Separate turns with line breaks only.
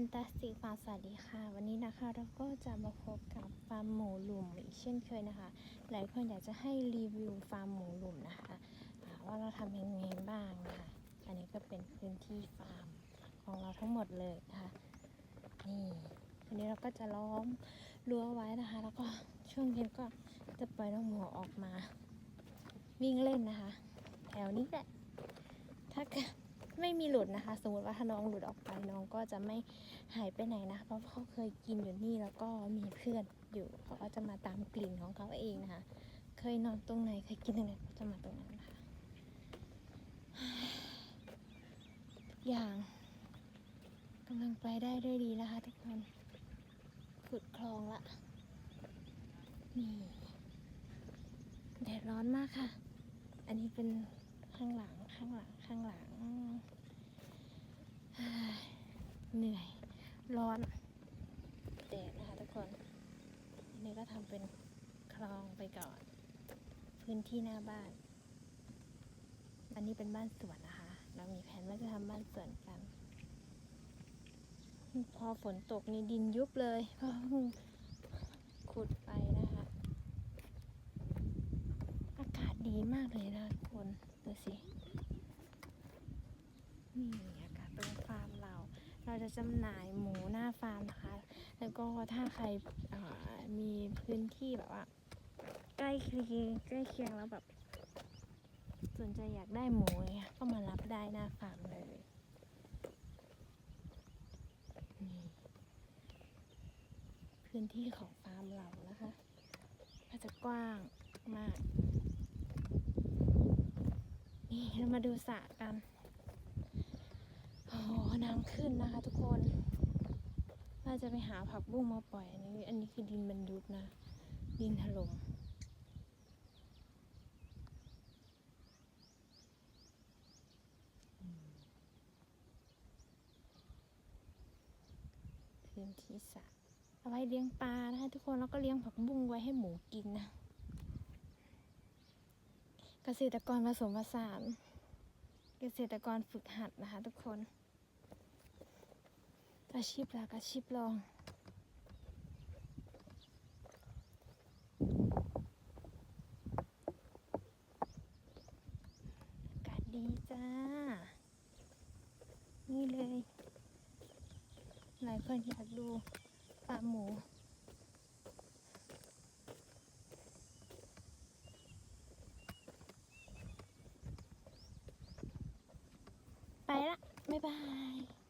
นตาสติกฟาร์มสวัสดีค่ะ วันนี้นะคะเราก็จะมาพบกับฟาร์มหมูหลุมอีกเช่นเคยนะคะ หลายคนอยากจะให้รีวิวฟาร์มหมูหลุมนะคะว่าเราทำยังไงบ้างนะคะอันนี้ก็เป็นพื้นที่ฟาร์มของเราทั้งหมดเลยนะคะนี่วันนี้เราก็จะล้อมรั้วไว้นะคะ แล้วก็ช่วงเย็นก็จะปล่อยน้องหมูออกมา วิ่งเล่นนะคะ แถวนี้แหละถ้าเกิด ไม่มีหลุดนะคะ สมมติว่าถ้าน้องหลุดออกไปน้องก็จะไม่หายไปไหนนะ เพราะเขาเคยกินอยู่นี่แล้วก็มีเพื่อนอยู่เขาก็จะมาตามกลิ่นของเขาเองนะคะ เคยนอนตรงไหนเคยกินตรงไหนก็จะมาตรงนั้นนะคะทุกอย่างกำลังไปได้ด้วยดีนะคะ ทุกคนขุดคลองละนี่แดดร้อนมากค่ะ อันนี้เป็น ข้างหลังข้างหลังข้างหลังเหนื่อย ร้อนแดดนะคะทุกคนอันนี้ก็ทำเป็นคลองไปก่อน พื้นที่หน้าบ้าน อันนี้เป็นบ้านสวนนะคะ เรามีแผนว่าจะทำบ้านสวนกัน พอฝนตกนี่ดินยุบเลยเพราะขุดไปนะคะ อากาศ ดีมากเลยนะทุกคนดูสิ นี่อากาศตรงฟาร์มเรา เราจะจำหน่ายหมูหน้าฟาร์มนะคะ แล้วก็ถ้าใครมีพื้นที่แบบว่า ใกล้เคียงใกล้เคียงแล้วแบบสนใจอยากได้หมูเนี่ยก็มารับได้หน้าฟาร์มเลยพื้นที่ของฟาร์มเรานะคะก็จะกว้างมาก นี่เรามาดูสระกันโอ้น้ำขึ้นนะคะทุกคนเราจะไปหาผักบุ้งมาปล่อย อันนี้ อันนี้คือดินมันยุบนะ ดินถล่มอืมพื้นที่สระเอาไว้เลี้ยงปลานะคะทุกคนแล้วก็เลี้ยงผักบุ้งไว้ให้หมูกินนะ เกษตรกรผสมผสาน เกษตรกรฝึกหัดนะคะทุกคน อาชีพหลักอาชีพรองอากาศดีจ้า นี่เลย หลายคนอยากดูปลาหมู 拜拜。